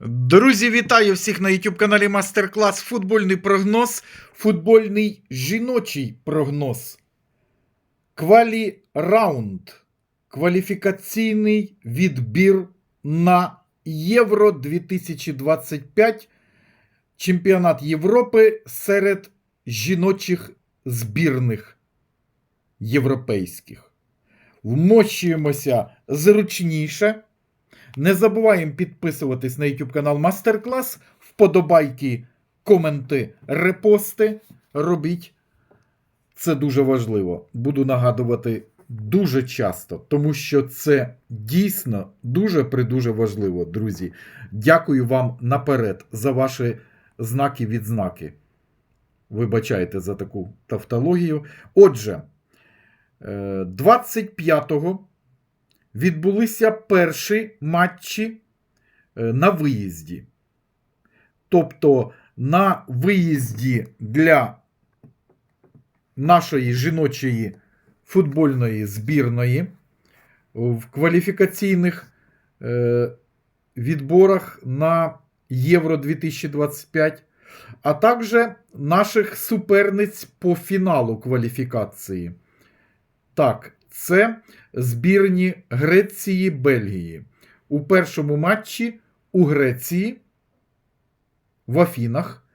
Друзі, вітаю всіх на YouTube каналі Мастер-клас Футбольний прогноз, футбольний жіночий прогноз. Квалі раунд. Кваліфікаційний відбір на Євро 2025 Чемпіонат Європи серед жіночих збірних європейських. Вмощуємося зручніше. Не забуваємо підписуватись на YouTube канал Мастер-клас, вподобайки, коменти, репости робіть. Це дуже важливо. Буду нагадувати дуже часто, тому що це дійсно дуже придуже важливо, друзі. Дякую вам наперед за ваші знаки відзнаки. Вибачайте за таку тавтологію. Отже, е, 25-го відбулися перші матчі е, на виїзді. Тобто на виїзді для нашої жіночої футбольної збірної в кваліфікаційних е, відборах на Євро 2025, а також наших суперниць по фіналу кваліфікації. Так, це збірні Греції Бельгії. У першому матчі у Греції в Афінах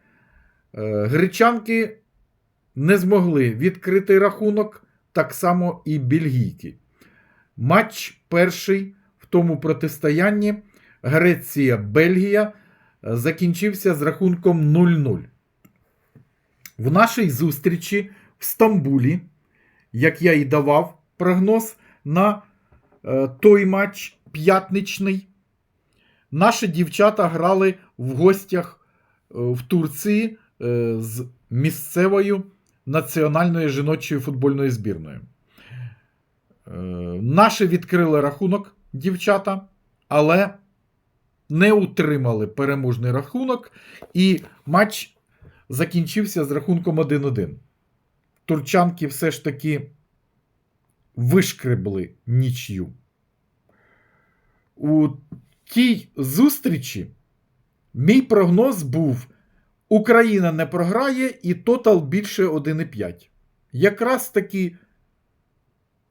е, гречанки не змогли відкрити рахунок, так само і бельгійки. Матч перший в тому протистоянні Греція-Бельгія е, закінчився з рахунком 0-0. В нашій зустрічі в Стамбулі, як я і давав прогноз на е, той матч п'ятничний, наші дівчата грали в гостях е, в Турції е, з місцевою національною жіночою футбольною збірною. Наші відкрили рахунок дівчата, але не утримали переможний рахунок, і матч закінчився з рахунком 1-1. Турчанки все ж таки вишкребли нічю. У тій зустрічі мій прогноз був: Україна не програє і тотал більше 1,5. Якраз таки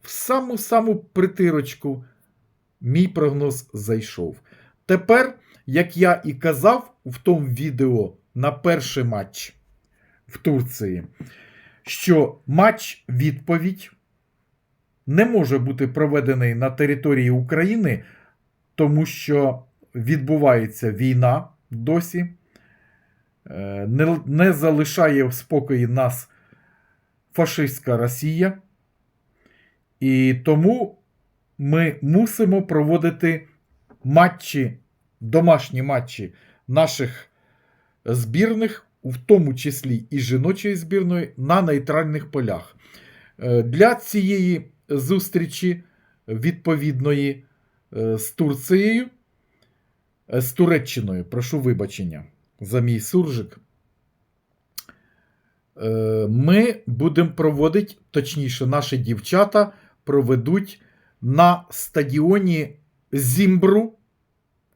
в саму-саму притирочку мій прогноз зайшов. Тепер, як я і казав в тому відео на перший матч в Турції, що матч відповідь не може бути проведений на території України, тому що відбувається війна досі, Е, не, не залишає в спокої нас фашистська Росія. І тому ми мусимо проводити матчі, домашні матчі наших збірних, в тому числі і жіночої збірної, на нейтральних полях. Е, Для цієї зустрічі відповідної е, з Турцією, е, з Туреччиною, прошу вибачення за мій суржик. Е, Ми будемо проводити, точніше, наші дівчата проведуть на стадіоні Зімбру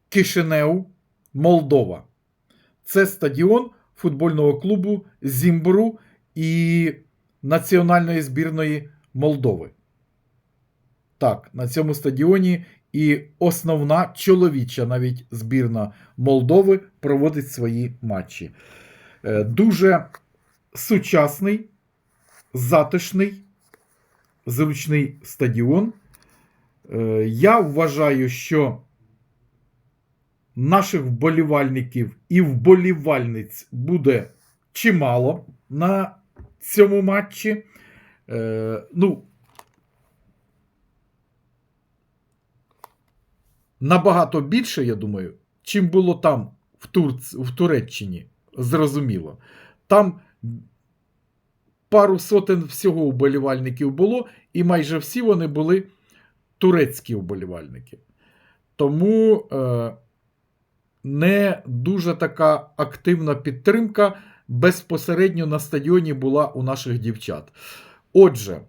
Кишинев, Молдова. Це стадіон футбольного клубу Зімбру і національної збірної Молдови. Так, на цьому стадіоні і основна чоловіча навіть збірна Молдови проводить свої матчі. Е, Дуже сучасний, затишний, зручний стадіон. Е, Я вважаю, що наших вболівальників і вболівальниць буде чимало на цьому матчі. Е, Ну, набагато більше, я думаю, чим було там, в, Турц... в Туреччині. Зрозуміло. Там пару сотень всього вболівальників було, і майже всі вони були турецькі вболівальники. Тому е, не дуже така активна підтримка безпосередньо на стадіоні була у наших дівчат. Отже,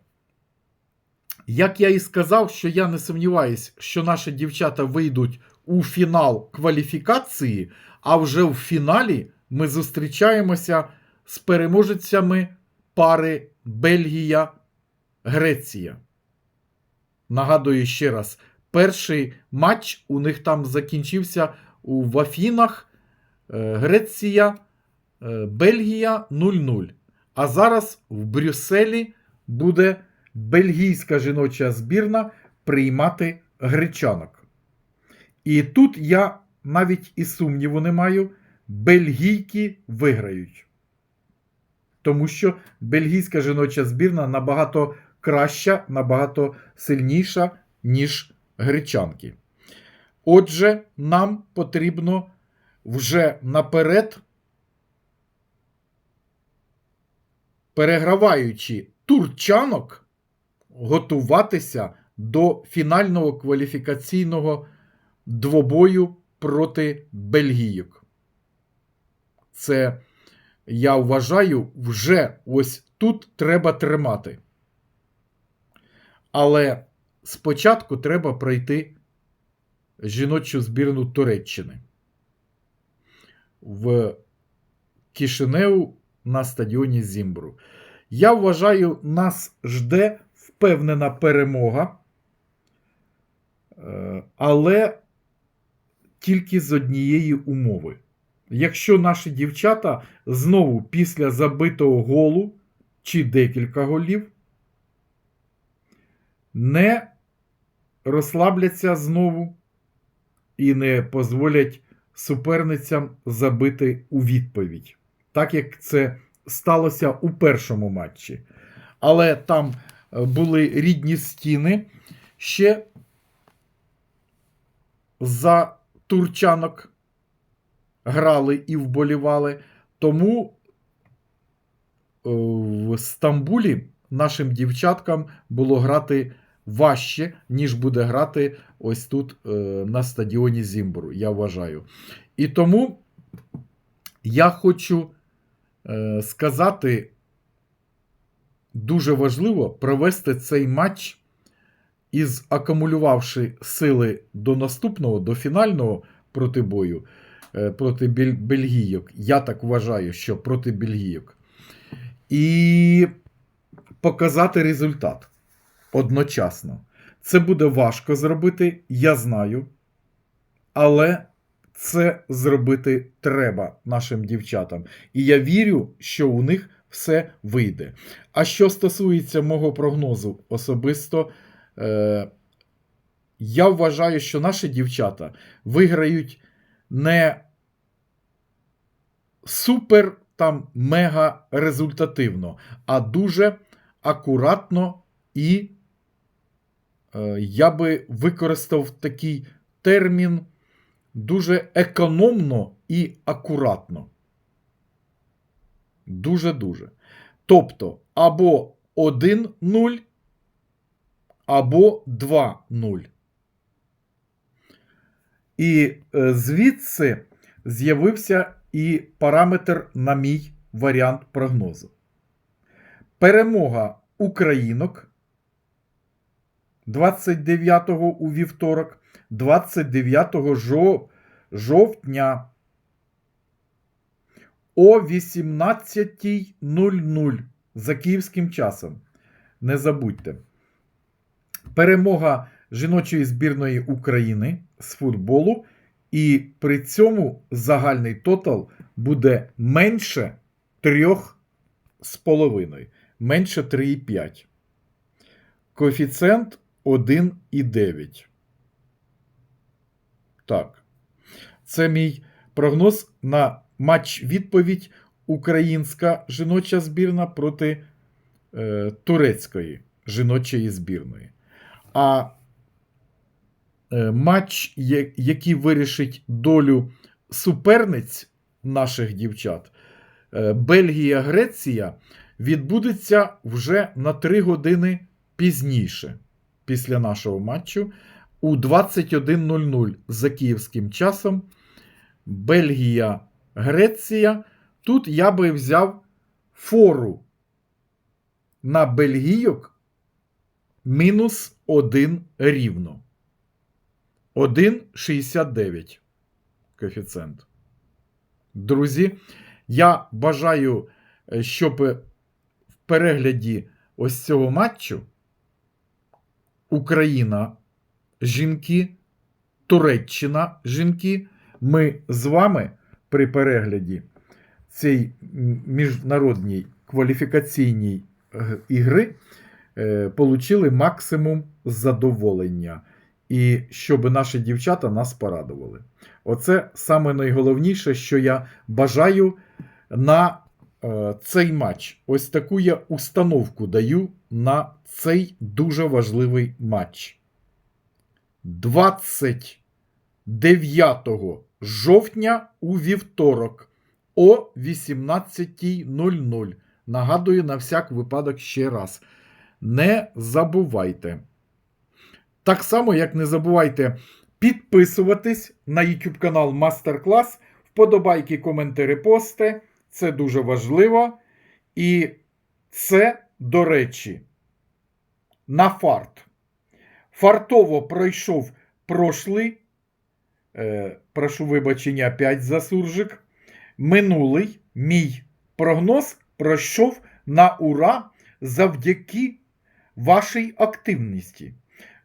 як я і сказав, що я не сумніваюсь, що наші дівчата вийдуть у фінал кваліфікації, а вже в фіналі ми зустрічаємося з переможецями пари Бельгія-Греція. Нагадую ще раз, перший матч у них там закінчився у в Афінах. Е, Греція, е, Бельгія 0-0. А зараз в Брюсселі буде бельгійська жіноча збірна приймати гречанок. І тут я навіть і сумніву не маю, бельгійки виграють. Тому що бельгійська жіноча збірна набагато краща, набагато сильніша, ніж гречанки. Отже, нам потрібно вже наперед, переграваючи турчанок, готуватися до фінального кваліфікаційного двобою проти бельгійок. Це, я вважаю, вже ось тут треба тримати. Але спочатку треба пройти жіночу збірну Туреччини в Кишинеу на стадіоні Зімбру. Я вважаю, нас жде впевнена перемога, е, але тільки з однієї умови. Якщо наші дівчата знову після забитого голу чи декілька голів не розслабляться знову і не дозволять суперницям забити у відповідь, так як це сталося у першому матчі. Але там були рідні стіни ще за турчанок грали і вболівали. Тому е, в Стамбулі нашим дівчаткам було грати важче, ніж буде грати ось тут е, на стадіоні Зімбру, я вважаю. І тому я хочу е, сказати, дуже важливо провести цей матч із акумулювавши сили до наступного, до фінального протибою е, проти бель- бельгійок. Я так вважаю, що проти бельгійок. І показати результат одночасно. Це буде важко зробити, я знаю. Але це зробити треба нашим дівчатам. І я вірю, що у них все вийде. А що стосується мого прогнозу особисто, е, я вважаю, що наші дівчата виграють не супер там мега результативно, а дуже акуратно і е, я би використав такий термін дуже економно і акуратно. Дуже-дуже. Тобто або 1-0, або 2-0. І е, звідси з'явився і параметр на мій варіант прогнозу. Перемога українок 29-го у вівторок, 29 жовтня о 18.00 за київським часом. Не забудьте. Перемога жіночої збірної України з футболу, і при цьому загальний тотал буде менше 3,5, менше 3,5. Коефіцієнт 1,9. Так. Це мій прогноз на матч відповідь Українська жіноча збірна проти е, турецької жіночої збірної. А е, матч, я- який вирішить долю суперниць наших дівчат, е, Бельгія-Греція, відбудеться вже на 3 години пізніше, після нашого матчу, у 21.00 за київським часом. Бельгія, Греція. Тут я би взяв фору на бельгійок мінус 1 рівно. 1,69 коефіцієнт. Друзі, я бажаю, е, щоб в перегляді ось цього матчу Україна жінки, Туреччина жінки. Ми з вами при перегляді цієї міжнародній кваліфікаційній е, ігри е, получили максимум задоволення. І щоб наші дівчата нас порадували. Оце саме найголовніше, що я бажаю на е, цей матч. Ось таку я установку даю на цей дуже важливий матч. 29 жовтня у вівторок о 18.00. Нагадую на всяк випадок ще раз. Не забувайте. Так само, як не забувайте підписуватись на YouTube канал Мастер Клас, вподобайки, коментарі, пости. Це дуже важливо. І це, до речі, на фарт. Фартово пройшов прошлий, прошу вибачення, 5 за суржик. Минулий мій прогноз пройшов на ура завдяки вашій активності.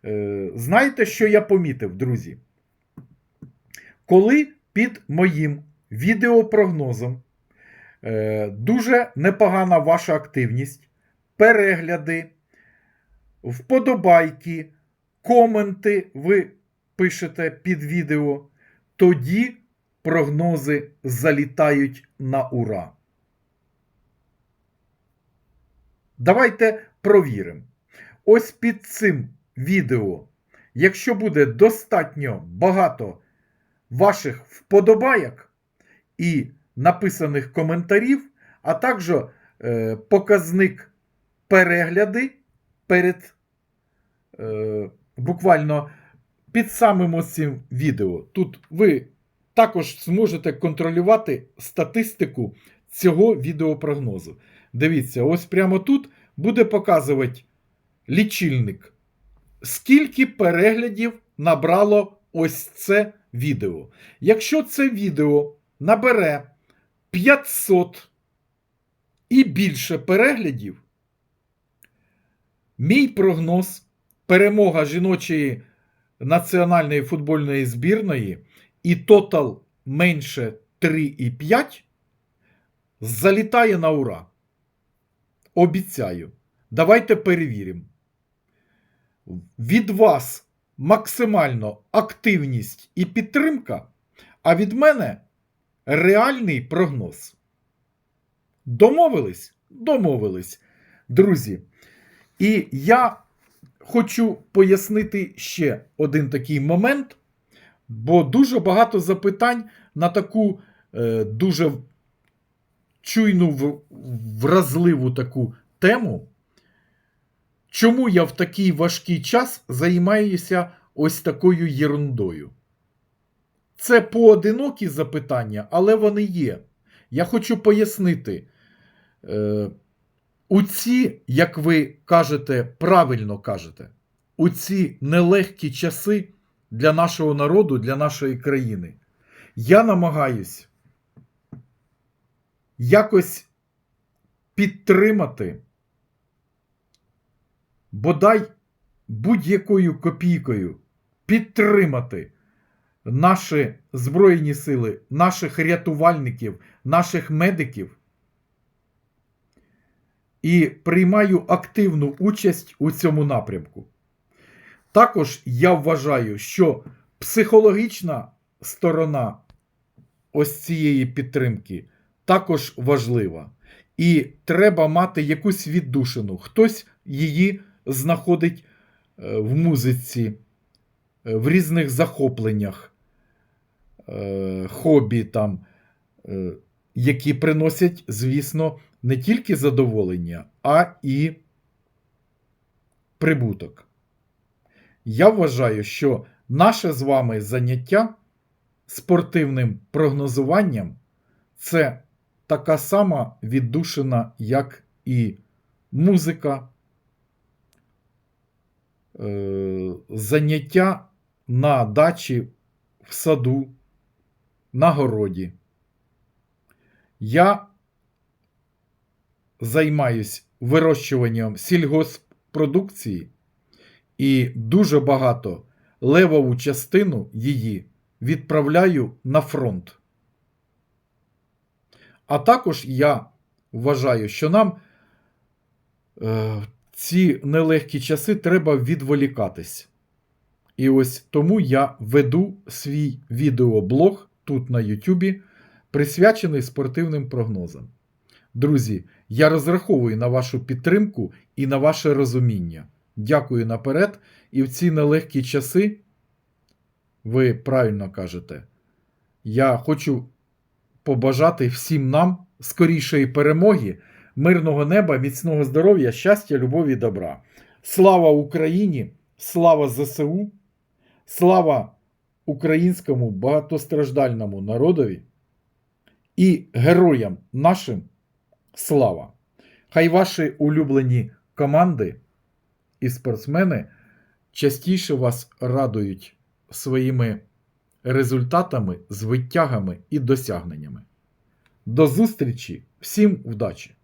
Е, знаєте, що я помітив, друзі? Коли під моїм відеопрогнозом е, дуже непогана ваша активність, перегляди, вподобайки, коменти ви пишете під відео, тоді прогнози залітають на ура. Давайте провіримо. Ось під цим відео, якщо буде достатньо багато ваших вподобайок і написаних коментарів, а також е, показник перегляди перед е, буквально під самим ось цим відео. Тут ви також зможете контролювати статистику цього відеопрогнозу. Дивіться, ось прямо тут буде показувати лічильник. Скільки переглядів набрало ось це відео? Якщо це відео набере 500 і більше переглядів, мій прогноз перемога жіночої національної футбольної збірної і тотал менше 3,5 залітає на ура. Обіцяю. Давайте перевіримо. Від вас максимально активність і підтримка, а від мене реальний прогноз. Домовились? Домовились, друзі. І я хочу пояснити ще один такий момент, бо дуже багато запитань на таку е, дуже чуйну, вразливу таку тему. Чому я в такий важкий час займаюся ось такою єрундою? Це поодинокі запитання, але вони є. Я хочу пояснити. Е, у ці, як ви кажете, правильно кажете, у ці нелегкі часи для нашого народу, для нашої країни, я намагаюсь якось підтримати бодай будь-якою копійкою підтримати наші Збройні сили, наших рятувальників, наших медиків і приймаю активну участь у цьому напрямку. Також я вважаю, що психологічна сторона ось цієї підтримки також важлива. І треба мати якусь віддушину. Хтось її знаходить е, в музиці, е, в різних захопленнях, е, хобі, там, які приносять, звісно, не тільки задоволення, а і прибуток. Я вважаю, що наше з вами заняття спортивним прогнозуванням це така сама віддушина, як і музика, е, заняття на дачі, в саду, на городі. Я займаюсь вирощуванням сільгоспродукції і дуже багато левову частину її відправляю на фронт. А також я вважаю, що нам е, ці нелегкі часи треба відволікатись. І ось тому я веду свій відеоблог тут на Ютубі, присвячений спортивним прогнозам. Друзі, я розраховую на вашу підтримку і на ваше розуміння. Дякую наперед. І в ці нелегкі часи, ви правильно кажете, я хочу побажати всім нам скорішої перемоги, мирного неба, міцного здоров'я, щастя, любові добра. Слава Україні! Слава ЗСУ! Слава українському багатостраждальному народові і героям нашим слава! Хай ваші улюблені команди і спортсмени частіше вас радують своїми результатами, звитягами і досягненнями. До зустрічі! Всім вдачі!